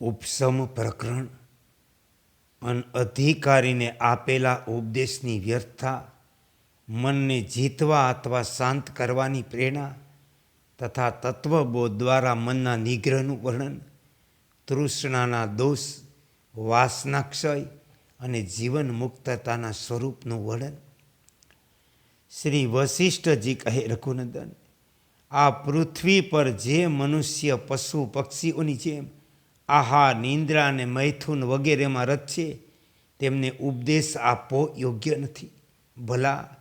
ઉપસમ પ્રકરણ. અન અધિકારીને આપેલા ઉપદેશની વ્યર્થતા, મનને જીતવા અથવા શાંત કરવાની પ્રેરણા તથા તત્વબોધ દ્વારા મનના નિગ્રહનું વર્ણન, તૃષ્ણાના દોષ, વાસનાક્ષય અને જીવન મુક્તતાના સ્વરૂપનું વર્ણન. શ્રી વશિષ્ઠજી કહે, રઘુનંદન, આ પૃથ્વી પર જે મનુષ્ય, પશુ, પક્ષીઓની જેમ આહાર નિંદ્રા અને મૈથુન વગેરેમાં રથ છે, તેમને ઉપદેશ આપવો યોગ્ય નથી. ભલા,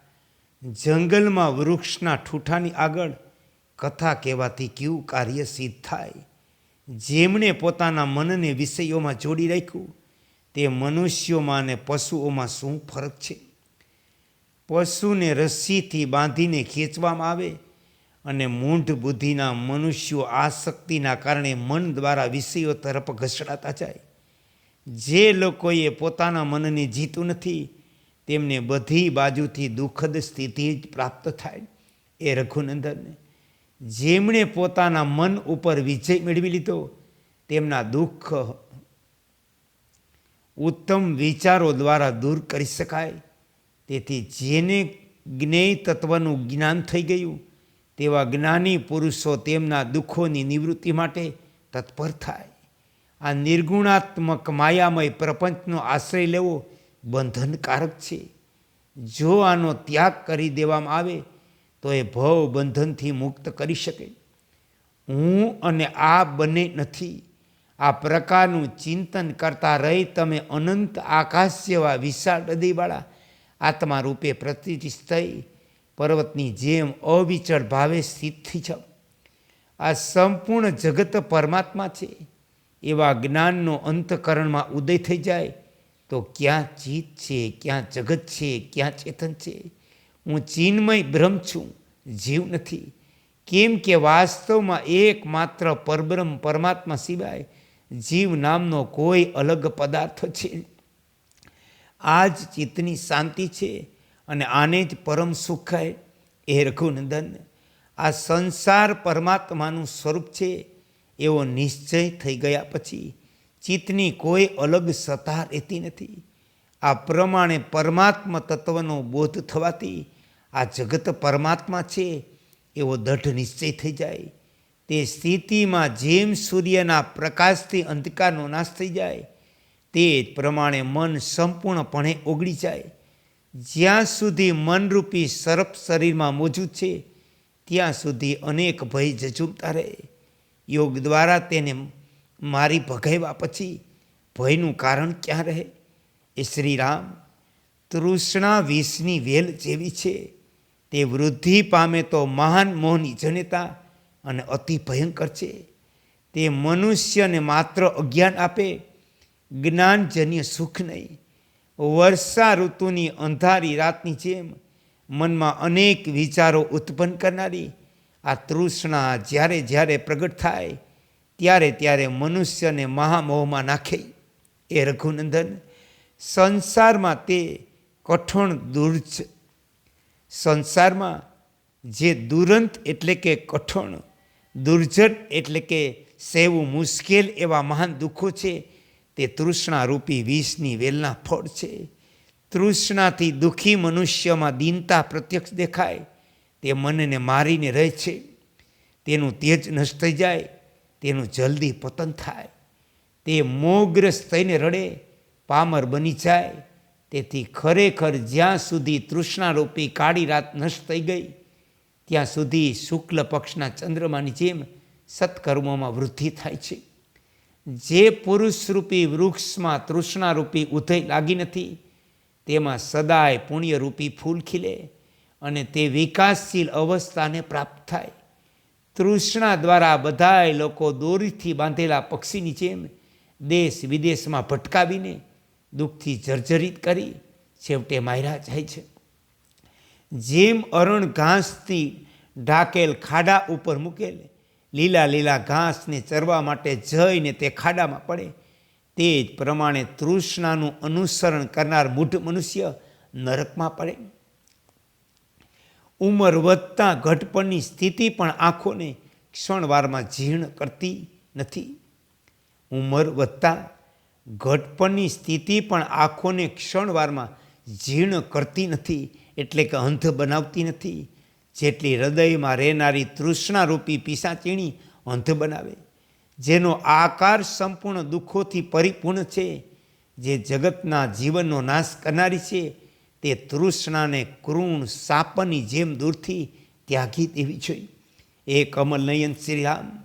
જંગલમાં વૃક્ષના ઠૂઠાની આગળ કથા કહેવાથી કેવું કાર્ય સિદ્ધ થાય? જેમણે પોતાના મનને વિષયોમાં જોડી રાખ્યું, તે મનુષ્યોમાં અને પશુઓમાં શું ફરક છે? પશુને રસ્સીથી બાંધીને ખેંચવામાં આવે અને મૂઢ બુદ્ધિના મનુષ્યો આ શક્તિના કારણે મન દ્વારા વિષયો તરફ ઘસડાતા જાય. જે લોકોએ પોતાના મનને જીતું નથી, તેમને બધી બાજુથી દુઃખદ સ્થિતિ જ પ્રાપ્ત થાય, એ રઘુનંદનને. જેમણે પોતાના મન ઉપર વિજય મેળવી લીધો, તેમના દુઃખ ઉત્તમ વિચારો દ્વારા દૂર કરી શકાય. તેથી જેને જ્ઞેય તત્વનું જ્ઞાન થઈ ગયું તેવા જ્ઞાની પુરુષો તેમના દુઃખોની નિવૃત્તિ માટે તત્પર થાય. આ નિર્ગુણાત્મક માયામય પ્રપંચનો આશ્રય લેવો બંધનકારક છે. જો આનો ત્યાગ કરી દેવામાં આવે, તો એ ભવ બંધનથી મુક્ત કરી શકે. હું અને આ બંને નથી. આ પ્રકારનું ચિંતન કરતા રહી તમે અનંત આકાશ જેવા વિશાળ હૃદયવાળા આત્મા રૂપે પ્રતિષ્ઠિત થઈ પર્વતની જેમ અવિચળ ભાવે સ્થિત જાઓ આ સંપૂર્ણ જગત પરમાત્મા છે. એવા જ્ઞાનનો અંતકરણમાં ઉદય થઈ જાય તો ક્યાં ચિત્ત છે, ક્યાં જગત છે, ક્યાં ચેતન છે? હું ચિન્મય બ્રહ્મ છું, જીવ નથી. કેમ કે વાસ્તવમાં એકમાત્ર પરબ્રહ્મ પરમાત્મા સિવાય જીવ નામનો કોઈ અલગ પદાર્થ છે. આ જ ચિત્તની શાંતિ છે. અને આને જ પરમ સુખ કહે એ રઘુનંદન. આ સંસાર પરમાત્માનું સ્વરૂપ છે, એવો નિશ્ચય થઈ ગયા પછી ચિત્તની કોઈ અલગ સત્તા રહેતી નથી. આ પ્રમાણે પરમાત્મા તત્વનો બોધ થવાથી આ જગત પરમાત્મા છે, એવો દઢ નિશ્ચય થઈ જાય. તે સ્થિતિમાં જેમ સૂર્યના પ્રકાશથી અંધકારનો નાશ થઈ જાય, તે પ્રમાણે મન સંપૂર્ણપણે ઓગળી જાય. જ્યાં સુધી મનરૂપી સર્પ શરીરમાં મોજૂદ છે, ત્યાં સુધી અનેક ભય જજુમતા રહે. યોગ દ્વારા તેને મારી ભગાવ્યા પછી ભયનું કારણ ક્યાં રહે? એ શ્રીરામ તૃષ્ણા વિષની વેલ જેવી છે. તે વૃદ્ધિ પામે તો મહાન મોહની જનતા અને અતિ ભયંકર છે. તે મનુષ્યને માત્ર અજ્ઞાન આપે, જ્ઞાનજન્ય સુખ નહીં. વર્ષા ઋતુની અંધારી રાતની જેમ મનમાં અનેક વિચારો ઉત્પન્ન કરનારી આ તૃષ્ણા જ્યારે જ્યારે પ્રગટ થાય, ત્યારે ત્યારે મનુષ્યને મહામોહમાં નાખે. એ રઘુનંદન સંસારમાં તે કઠણ દુર્જ સંસારમાં જે દુરંત એટલે કે કઠણ, દુર્જટ એટલે કે સેવું મુશ્કેલ એવા મહાન દુઃખો છે તે તૃષ્ણારૂપી વિષની વેલના ફળ છે. તૃષ્ણાથી દુઃખી મનુષ્યમાં દીનતા પ્રત્યક્ષ દેખાય. તે મનને મારીને રહે છે. તેનું તેજ નષ્ટ થઈ જાય. તેનું જલ્દી પતન થાય. તે મોહગ્રસ્ત થઈને રડે. પામર બની જાય. તેથી ખરેખર જ્યાં સુધી તૃષ્ણારૂપી કાળી રાત નષ્ટ થઈ ગઈ, ત્યાં સુધી શુક્લ પક્ષના ચંદ્રમાની જેમ સત્કર્મોમાં વૃદ્ધિ થાય છે. જે પુરુષરૂપી વૃક્ષમાં તૃષ્ણારૂપી ઉધઈ લાગી નથી, તેમાં સદાય પુણ્યરૂપી ફૂલ ખીલે અને તે વિકાસશીલ અવસ્થાને પ્રાપ્ત થાય. તૃષ્ણા દ્વારા બધાય લોકો દોરીથી બાંધેલા પક્ષીની જેમ દેશ વિદેશમાં ભટકાવીને દુઃખથી જર્જરિત કરી છેવટે માયરા જાય છે. જેમ અરણ ઘાસથી ઢાકેલ ખાડા ઉપર મૂકેલ લીલા લીલા ઘાસને ચરવા માટે જઈને તે ખાડામાં પડે. તે જ પ્રમાણે તૃષ્ણાનું અનુસરણ કરનાર મૂઢ મનુષ્ય નરકમાં પડે. ઉંમર વધતા ઘટપણની સ્થિતિ પણ આંખોને ક્ષણવારમાં જીર્ણ કરતી નથી. ઉંમર વધતા ઘટપણની સ્થિતિ પણ આંખોને ક્ષણવારમાં જીર્ણ કરતી નથી, એટલે કે અંધ બનાવતી નથી. જેટલી હૃદયમાં રહેનારી તૃષ્ણારૂપી પિસાચીણી અંધ બનાવે. જેનો આકાર સંપૂર્ણ દુઃખોથી પરિપૂર્ણ છે. જે જગતના જીવનનો નાશ કરનારી છે, તે તૃષ્ણાને કૃણ સાપની જેમ દૂરથી ત્યાગી દેવી જોઈએ એ કમલ નયન શ્રીરામ,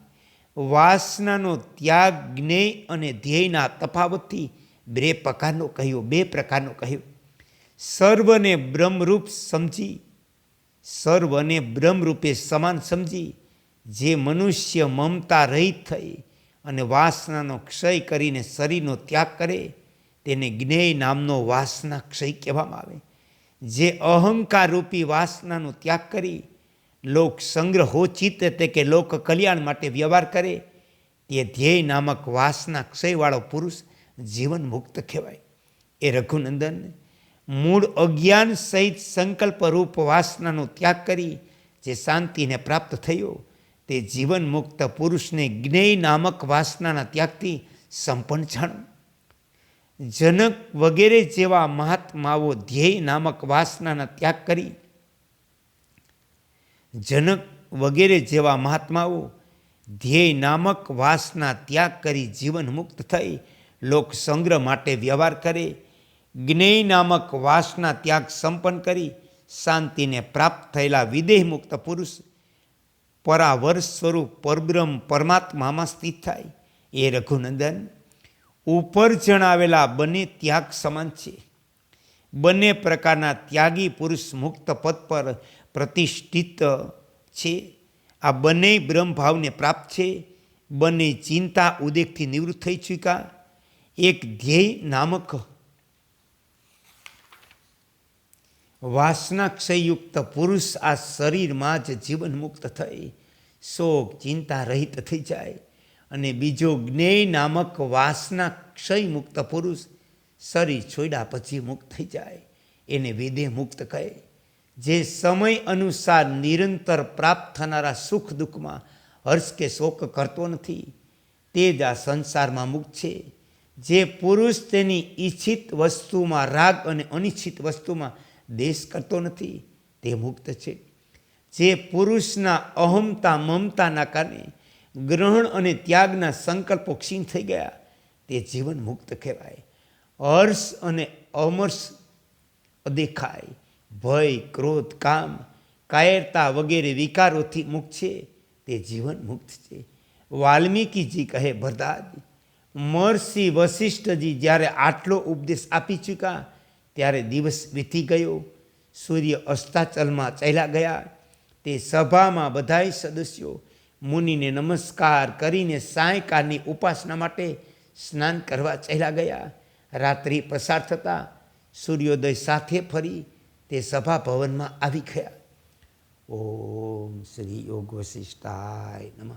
વાસનાનો ત્યાગ, જ્ઞેય અને ધ્યેયના તફાવતથી બે પ્રકારનો કહ્યો, બે પ્રકારનો કહ્યો. સર્વને બ્રહ્મરૂપ સમજી સર્વને બ્રહ્મરૂપે સમાન સમજી જે મનુષ્ય મમતા રહિત થઈ અને વાસનાનો ક્ષય કરીને શરીરનો ત્યાગ કરે, તેને જ્ઞેય નામનો વાસના ક્ષય કહેવામાં આવે. જે અહંકાર રૂપી વાસનાનો ત્યાગ કરી, લોક સંગ્રહોચિત એટલે કે લોક કલ્યાણ માટે વ્યવહાર કરે, તે ધ્યેય નામક વાસના ક્ષયવાળો પુરુષ જીવન મુક્ત કહેવાય. એ રઘુનંદન મૂળ અજ્ઞાન સહિત સંકલ્પ રૂપ વાસનાનો ત્યાગ કરી જે શાંતિને પ્રાપ્ત થયો, તે જીવન મુક્ત પુરુષને જ્ઞેય નામક વાસનાના ત્યાગથી સંપન્ન જાણો. જનક વગેરે જેવા મહાત્માઓ ધ્યેય નામક વાસનાના ત્યાગ કરી, જનક વગેરે જેવા મહાત્માઓ ધ્યેય નામક વાસના ત્યાગ કરી જીવન મુક્ત થઈ લોક સંગ્રહ માટે વ્યવહાર કરે જ્ઞેય નામક વાસના ત્યાગ સંપન્ન કરી શાંતિને પ્રાપ્ત થયેલા વિદેહ મુક્ત પુરુષ પરાવર સ્વરૂપ પરબ્રહ્મ પરમાત્મામાં સ્થિત થાય. એ રઘુનંદન ઉપર જણાવેલા બંને ત્યાગ સમાન છે. બંને પ્રકારના ત્યાગી પુરુષ મુક્ત પદ પર પ્રતિષ્ઠિત છે. આ બંને બ્રહ્મભાવને પ્રાપ્ત છે. બંને ચિંતા ઉદેકથી નિવૃત્ત થઈ ચૂક્યા. એક ધ્યેય નામક વાસનાક્ષયુક્ત પુરુષ આ શરીરમાં જ જીવન મુક્ત થઈ. શોક, ચિંતા રહિત થઈ જાય. અને બીજો જ્ઞેય નામક વાસના ક્ષય મુક્ત પુરુષ શરીર છોડ્યા પછી મુક્ત થઈ જાય. એને વેદે મુક્ત કહે. જે સમય અનુસાર નિરંતર પ્રાપ્ત થનારા સુખ દુઃખમાં હર્ષ કે શોક કરતો નથી. તે જ આ સંસારમાં મુક્ત છે. જે પુરુષ તેની ઈચ્છિત વસ્તુમાં રાગ અને અનિચ્છિત વસ્તુમાં દેશ કરતો નથી, તે મુક્ત છે. જે પુરુષના અહમતા મમતાના કારણે ગ્રહણ અને ત્યાગના સંકલ્પો ક્ષીણ થઈ ગયા, તે જીવન મુક્ત કહેવાય. હર્ષ અને અમર્ષ દેખાય ભય, ક્રોધ, કામ, કાયરતા વગેરે વિકારોથી મુક્ત છે, તે જીવન મુક્ત છે. વાલ્મીકીજી કહે ભરદાદ મહર્ષિ વશિષ્ઠજી જ્યારે આટલો ઉપદેશ આપી ચૂક્યા ત્યારે દિવસ વીતી ગયો. સૂર્ય અસ્તાચલમાં ચાલ્યા ગયા. તે સભામાં બધાય સદસ્યો મુનિને નમસ્કાર કરીને સાયકાળની ઉપાસના માટે સ્નાન કરવા ચાલ્યા ગયા. રાત્રિ પસાર થતાં સૂર્યોદય સાથે ફરી તે સભા ભવનમાં આવી ગયા. ઓમ શ્રી યોગ વશિષ્ઠાય નમઃ.